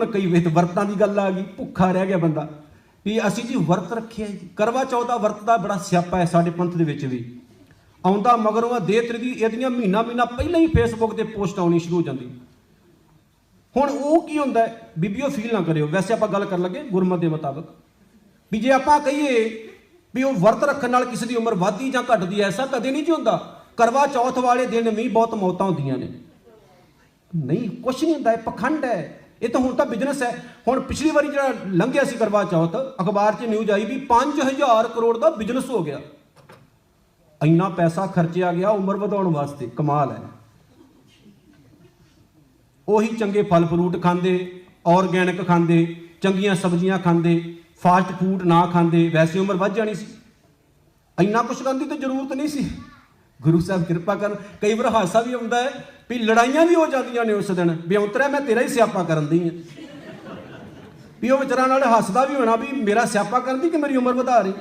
ਹੁਣ ਕਈ ਵੇਤ ਵਰਤਾਂ ਦੀ ਗੱਲ ਆ ਗਈ, ਭੁੱਖਾ ਰਹਿ ਗਿਆ ਬੰਦਾ। ਵੀ ਅਸੀਂ ਜੀ ਵਰਤ ਰੱਖਿਆ ਜੀ। ਕਰਵਾ ਚੌਥ ਦਾ ਵਰਤ ਦਾ ਬੜਾ ਸਿਆਪਾ ਹੈ ਸਾਡੇ ਪੰਥ ਦੇ ਵਿੱਚ ਵੀ। ਆਉਂਦਾ ਮਗਰੋਂ ਆ ਦੇ ਦੀ, ਇਹਦੀਆਂ ਮਹੀਨਾ ਮਹੀਨਾ ਪਹਿਲਾਂ ਹੀ ਫੇਸਬੁੱਕ ਤੇ ਪੋਸਟ ਆਉਣੀ ਸ਼ੁਰੂ ਹੋ ਜਾਂਦੀ। ਹੁਣ ਉਹ ਕੀ ਹੁੰਦਾ ਬੀਬੀਓ ਫੀਲ ਨਾ ਕਰਿਓ। ਵੈਸੇ ਆਪਾਂ ਗੱਲ ਕਰਨ ਲੱਗੇ ਗੁਰਮਤ ਦੇ ਮੁਤਾਬਕ। ਵੀ ਜੇ ਆਪਾਂ ਕਹੀਏ ਵੀ ਉਹ ਵਰਤ ਰੱਖਣ ਨਾਲ ਕਿਸੇ ਦੀ ਉਮਰ ਵੱਧਦੀ ਜਾਂ ਘਟਦੀ ਐਸਾ ਕਦੇ ਨਹੀਂ ਜੀ ਹੁੰਦਾ। ਕਰਵਾ ਚੌਥ ਵਾਲੇ ਦਿਨ ਵੀ ਬਹੁਤ ਮੌਤਾਂ ਹੁੰਦੀਆਂ ਨੇ। ਨਹੀਂ, ਕੁਛ ਨਹੀਂ ਹੁੰਦਾ, ਇਹ ਪਖੰਡ ਹੈ। ਇਹ ਤਾਂ ਹੁਣ ਤਾਂ ਬਿਜ਼ਨਸ ਹੈ। ਹੁਣ ਪਿਛਲੀ ਵਾਰੀ ਜਿਹੜਾ ਲੰਘਿਆ ਸੀ ਕਰਵਾ ਚੌਥ, ਅਖਬਾਰ 'ਚ ਨਿਊਜ਼ ਆਈ ਵੀ 5000 ਕਰੋੜ ਦਾ ਬਿਜ਼ਨਸ ਹੋ ਗਿਆ। ਇੰਨਾ ਪੈਸਾ ਖਰਚਿਆ ਗਿਆ ਉਮਰ ਵਧਾਉਣ ਵਾਸਤੇ, ਕਮਾਲ ਹੈ। ਉਹੀ ਚੰਗੇ ਫਲ ਫਰੂਟ ਖਾਂਦੇ ਆਰਗੈਨਿਕ ਖਾਂਦੇ, ਚੰਗੀਆਂ ਸਬਜ਼ੀਆਂ ਖਾਂਦੇ ਫਾਸਟ ਫੂਡ ਨਾ ਖਾਂਦੇ, ਵੈਸੇ ਉਮਰ ਵੱਧ ਜਾਣੀ ਸੀ। ਇੰਨਾ ਕੁਛ ਕਰਨ ਦੀ ਤਾਂ ਜ਼ਰੂਰਤ ਨਹੀਂ ਸੀ। ਗੁਰੂ ਸਾਹਿਬ ਕਿਰਪਾ ਕਰਨ, ਕਈ ਵਾਰ ਹਾਸਾ ਵੀ ਆਉਂਦਾ ਹੈ ਵੀ ਲੜਾਈਆਂ ਵੀ ਹੋ ਜਾਂਦੀਆਂ ਨੇ ਉਸ ਦਿਨ, ਵੀ ਔਂਤਰਾ ਮੈਂ ਤੇਰਾ ਹੀ ਸਿਆਪਾ ਕਰਨ ਦੀ ਆ। ਵੀ ਉਹ ਵਿਚਾਰਾਂ ਨਾਲ ਹੱਸਦਾ ਵੀ ਹੋਣਾ ਵੀ ਮੇਰਾ ਸਿਆਪਾ ਕਰਨ ਦੀ ਕਿ ਮੇਰੀ ਉਮਰ ਵਧਾ ਰਹੀ?